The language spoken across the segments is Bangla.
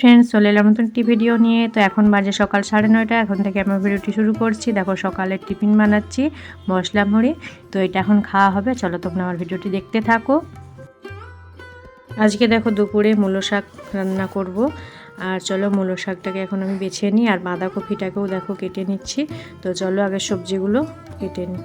ফ্রেন্ডস চলে এলাম নতুন একটি ভিডিও নিয়ে। তো এখন বাজে সকাল সাড়ে নয়টা, এখন থেকে আমার ভিডিওটি শুরু করছি। দেখো সকালের টিফিন বানাচ্ছি, মশলা মুড়ি। তো এটা এখন খাওয়া হবে, চলো তখন আমার ভিডিওটি দেখতে থাকো। আজকে দেখো দুপুরে মূলো শাক রান্না করব। আর চলো মূলো শাকটাকে এখন আমি বেছে নিই, আর বাঁধাকপিটাকেও দেখো কেটে নিচ্ছি। তো চলো আগে সবজিগুলো কেটে নিই।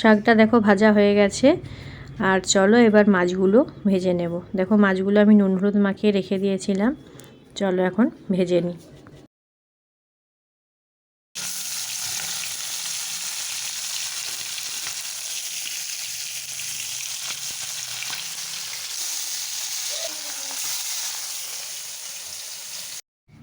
শাকটা দেখো ভাজা হয়ে গেছে। আর চলো এবার মাছগুলো ভেজে নেব। দেখো মাছগুলো আমি নুন হলুদ মাখিয়ে রেখে দিয়েছিলাম। চলো এখন ভেজে নিই।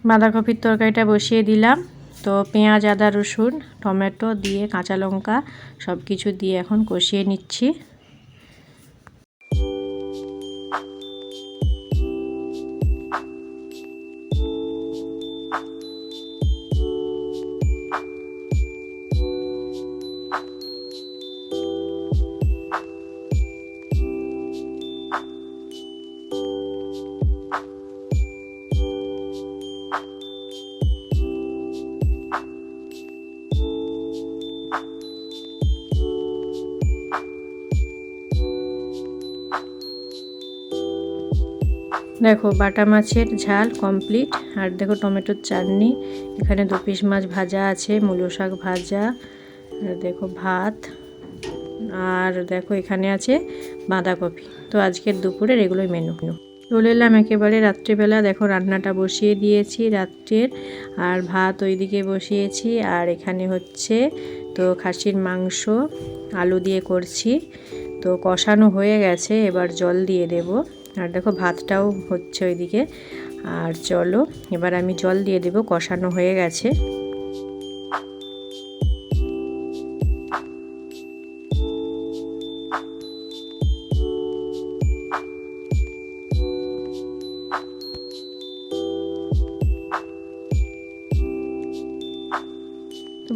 বাঁধাকপির তরকারিটা বসিয়ে দিলাম। তো পেঁয়াজ আদা রসুন টমেটো দিয়ে কাঁচা লঙ্কা সব কিছু দিয়ে এখন কষিয়ে নিচ্ছি। দেখো বাটা মাছের ঝাল কমপ্লিট আর দেখো টমেটোর চাটনি। এখানে দু পিস মাছ ভাজা আছে, মূলো শাক ভাজা, আর দেখো ভাত, আর দেখো এখানে আছে বাঁধাকপি। তো আজকের দুপুরের এগুলোই মেনু চলে এলাম একেবারে রাত্রিবেলা। দেখো রান্নাটা বসিয়ে দিয়েছি রাত্রের। আর ভাত ওইদিকে বসিয়েছি। আর এখানে হচ্ছে তো খাসির মাংস, আলু দিয়ে করছি। তো কষানো হয়ে গেছে, এবার জল দিয়ে দেবো। আর দেখো ভাতটাও হচ্ছে ওইদিকে। আর চলো, এবার আমি জল দিয়ে দেবো, কষানো হয়ে গেছে।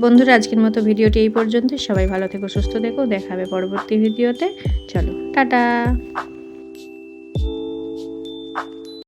বন্ধুরা, আজকের মতো ভিডিওটি এই পর্যন্ত সবাই ভালো থেকো, সুস্থ থেকো। দেখাবে পরবর্তী ভিডিওতে। চলো, টাটা!